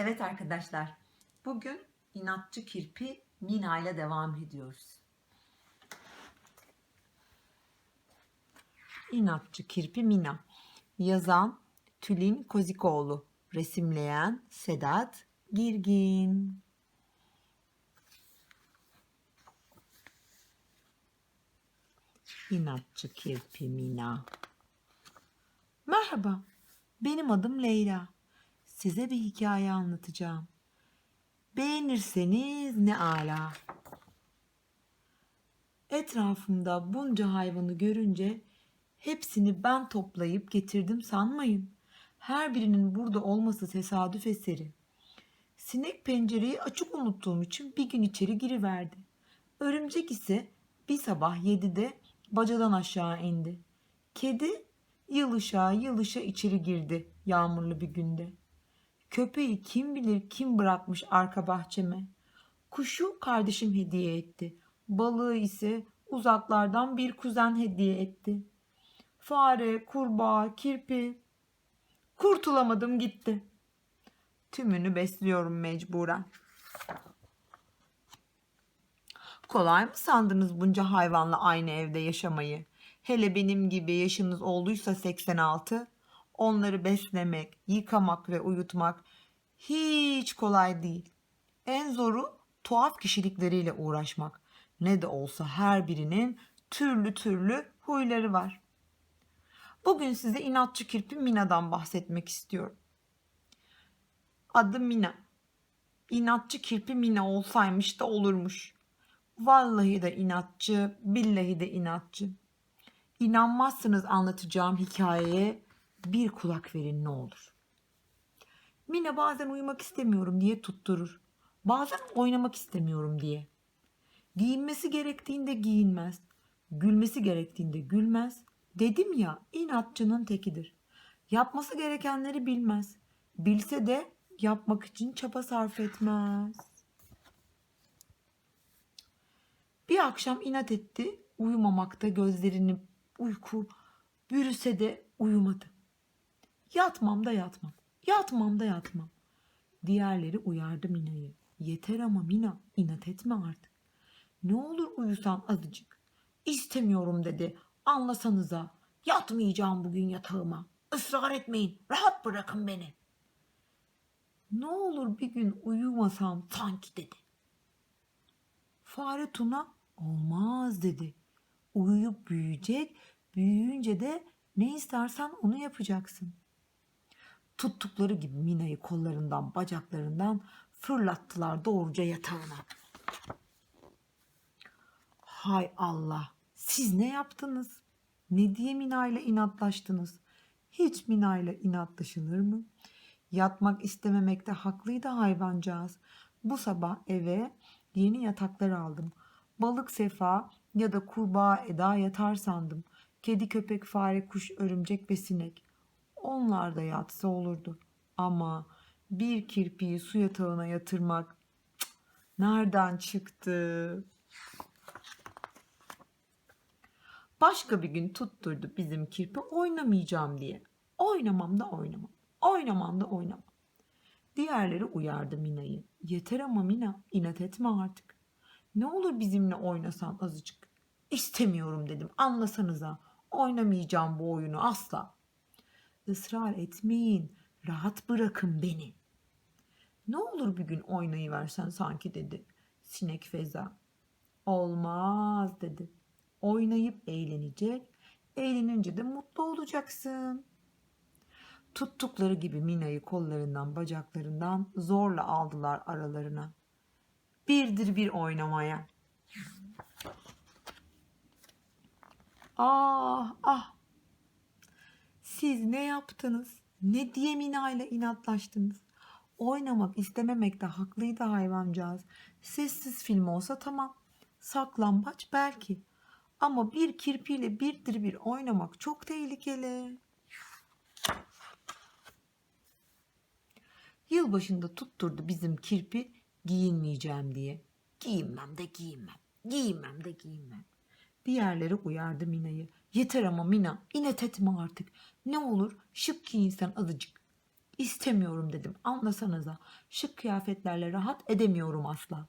Evet arkadaşlar, bugün inatçı kirpi Mina ile devam ediyoruz. İnatçı kirpi Mina. Yazan Tülin Kozikoğlu. Resimleyen Sedat Girgin. İnatçı kirpi Mina. Merhaba, benim adım Leyla. Size bir hikaye anlatacağım. Beğenirseniz ne ala. Etrafımda bunca hayvanı görünce hepsini ben toplayıp getirdim sanmayın. Her birinin burada olması tesadüf eseri. Sinek pencereyi açık unuttuğum için bir gün içeri giriverdi. Örümcek ise bir sabah yedide bacadan aşağı indi. Kedi yılışa yılışa içeri girdi yağmurlu bir günde. Köpeği kim bilir kim bırakmış arka bahçeme. Kuşu kardeşim hediye etti. Balığı ise uzaklardan bir kuzen hediye etti. Fare, kurbağa, kirpi. Kurtulamadım gitti. Tümünü besliyorum mecburen. Kolay mı sandınız bunca hayvanla aynı evde yaşamayı? Hele benim gibi yaşınız olduysa 86, onları beslemek, yıkamak ve uyutmak hiç kolay değil. En zoru tuhaf kişilikleriyle uğraşmak. Ne de olsa her birinin türlü türlü huyları var. Bugün size inatçı kirpi Mina'dan bahsetmek istiyorum. Adı Mina. İnatçı kirpi Mina olsaymış da olurmuş. Vallahi de inatçı, billahi de inatçı. İnanmazsınız anlatacağım hikayeye bir kulak verin ne olur. Mina bazen uyumak istemiyorum diye tutturur. Bazen oynamak istemiyorum diye. Giyinmesi gerektiğinde giyinmez. Gülmesi gerektiğinde gülmez. Dedim ya inatçının tekidir. Yapması gerekenleri bilmez. Bilse de yapmak için çaba sarf etmez. Bir akşam inat etti. Uyumamakta gözlerini uyku bürüse de uyumadı. Yatmam da yatmam. Yatmam da yatmam. Diğerleri uyardı Mina'yı. Yeter ama Mina inat etme artık. Ne olur uyusan azıcık. İstemiyorum dedi. Anlasanıza. Yatmayacağım bugün yatağıma. Israr etmeyin. Rahat bırakın beni. Ne olur bir gün uyumasam sanki dedi. Fare Tuna olmaz dedi. Uyuyup büyüyecek, büyüyünce de ne istersen onu yapacaksın. Tuttukları gibi Mina'yı kollarından, bacaklarından fırlattılar doğruca yatağına. Hay Allah, siz ne yaptınız? Ne diye Mina ile inatlaştınız? Hiç Mina ile inatlaşılır mı? Yatmak istememekte haklıydı hayvancağız. Bu sabah eve yeni yataklar aldım. Balık sefa ya da kurbağa eda yatar sandım. Kedi, köpek, fare, kuş, örümcek ve sinek. Onlar da yatsa olurdu. Ama bir kirpiyi su yatağına yatırmak nereden çıktı? Başka bir gün tutturdu bizim kirpi oynamayacağım diye. Oynamam da oynamam. Oynamam da oynamam. Diğerleri uyardı Mina'yı. Yeter ama Mina inat etme artık. Ne olur bizimle oynasan azıcık. İstemiyorum dedim anlasanıza. Oynamayacağım bu oyunu asla. Israr etmeyin. Rahat bırakın beni. Ne olur bir gün oynayıversen sanki dedi. Sinek Feza. Olmaz dedi. Oynayıp eğlenecek. Eğlenince de mutlu olacaksın. Tuttukları gibi Mina'yı kollarından bacaklarından zorla aldılar aralarına. Birdir bir oynamaya. Ah ah. Siz ne yaptınız? Ne diye Mina ile inatlaştınız? Oynamak istememekte haklıydı hayvancağız. Sessiz film olsa tamam. Saklambaç belki. Ama bir kirpiyle birdir bir oynamak çok tehlikeli. Yılbaşında tutturdu bizim kirpi giyinmeyeceğim diye. Giyinmem de giyinmem. Giyinmem de giyinmem. Diğerleri uyardı Mina'yı. Yeter ama Mina inat etme artık. Ne olur şık giyinsen azıcık. İstemiyorum dedim. Anlasanıza. Şık kıyafetlerle rahat edemiyorum asla.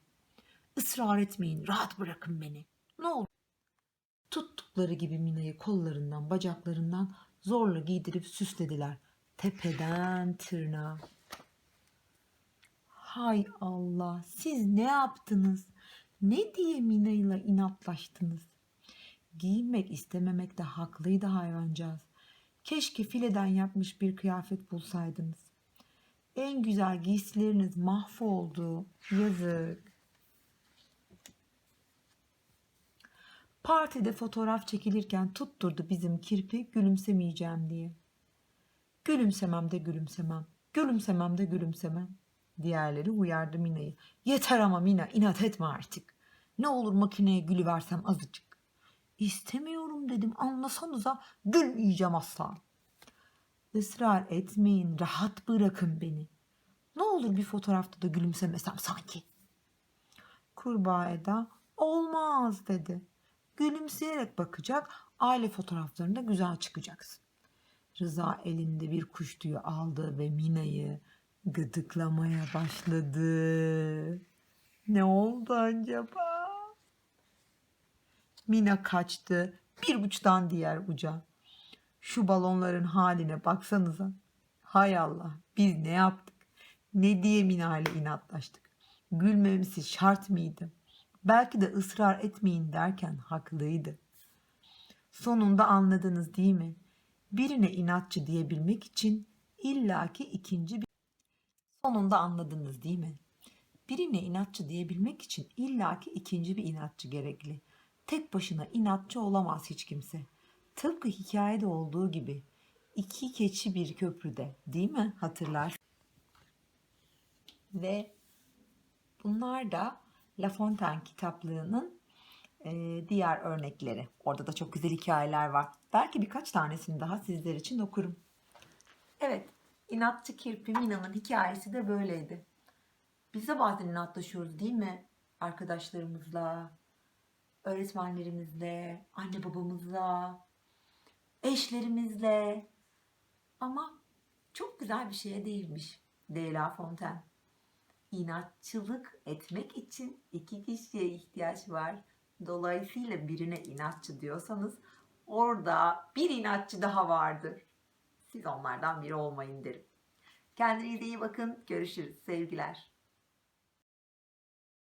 Israr etmeyin. Rahat bırakın beni. Ne olur. Tuttukları gibi Mina'yı kollarından, bacaklarından zorla giydirip süslediler. Tepeden tırnağa. Hay Allah, siz ne yaptınız? Ne diye Mina'yla inatlaştınız? Giyinmek istememekte haklıydı hayvancağız. Keşke fileden yapmış bir kıyafet bulsaydınız. En güzel giysileriniz mahvoldu. Yazık. Partide fotoğraf çekilirken tutturdu bizim kirpi gülümsemeyeceğim diye. Gülümsemem de gülümsemem, gülümsemem de gülümsemem. Diğerleri uyardı Mina'yı. Yeter ama Mina inat etme artık. Ne olur makineye gülüversem azıcık. İstemiyorum dedim anlasanıza gülmeyeceğim asla. Israr etmeyin rahat bırakın beni. Ne olur bir fotoğrafta da gülümsemesem sanki. Kurbağa Eda olmaz dedi. Gülümseyerek bakacak aile fotoğraflarında güzel çıkacaksın. Rıza elinde bir kuş tüyü aldı ve Mina'yı gıdıklamaya başladı. Ne oldu acaba? Mina kaçtı bir uçtan diğer uca. Şu balonların haline baksanıza. Hay Allah biz ne yaptık? Ne diye Mina ile inatlaştık? Gülmemesi şart mıydı? Belki de ısrar etmeyin derken haklıydı. Sonunda anladınız değil mi? Birine inatçı diyebilmek için illaki ikinci bir... Sonunda anladınız değil mi? Birine inatçı diyebilmek için illaki ikinci bir inatçı gerekli. Tek başına inatçı olamaz hiç kimse. Tıpkı hikayede olduğu gibi. iki keçi bir köprüde değil mi hatırlar? Ve bunlar da La Fontaine kitaplığının e, diğer örnekleri. Orada da çok güzel hikayeler var. Belki birkaç tanesini daha sizler için okurum. Evet, inatçı kirpi Mina'nın hikayesi de böyleydi. Biz de bazen inatlaşıyoruz değil mi? Arkadaşlarımızla, öğretmenlerimizle, anne babamızla, eşlerimizle. Ama çok güzel bir şeye değilmiş Leyla Fontaine. İnatçılık etmek için iki kişiye ihtiyaç var. Dolayısıyla birine inatçı diyorsanız orada bir inatçı daha vardır. Siz onlardan biri olmayın derim. Kendinize iyi bakın. Görüşürüz. Sevgiler.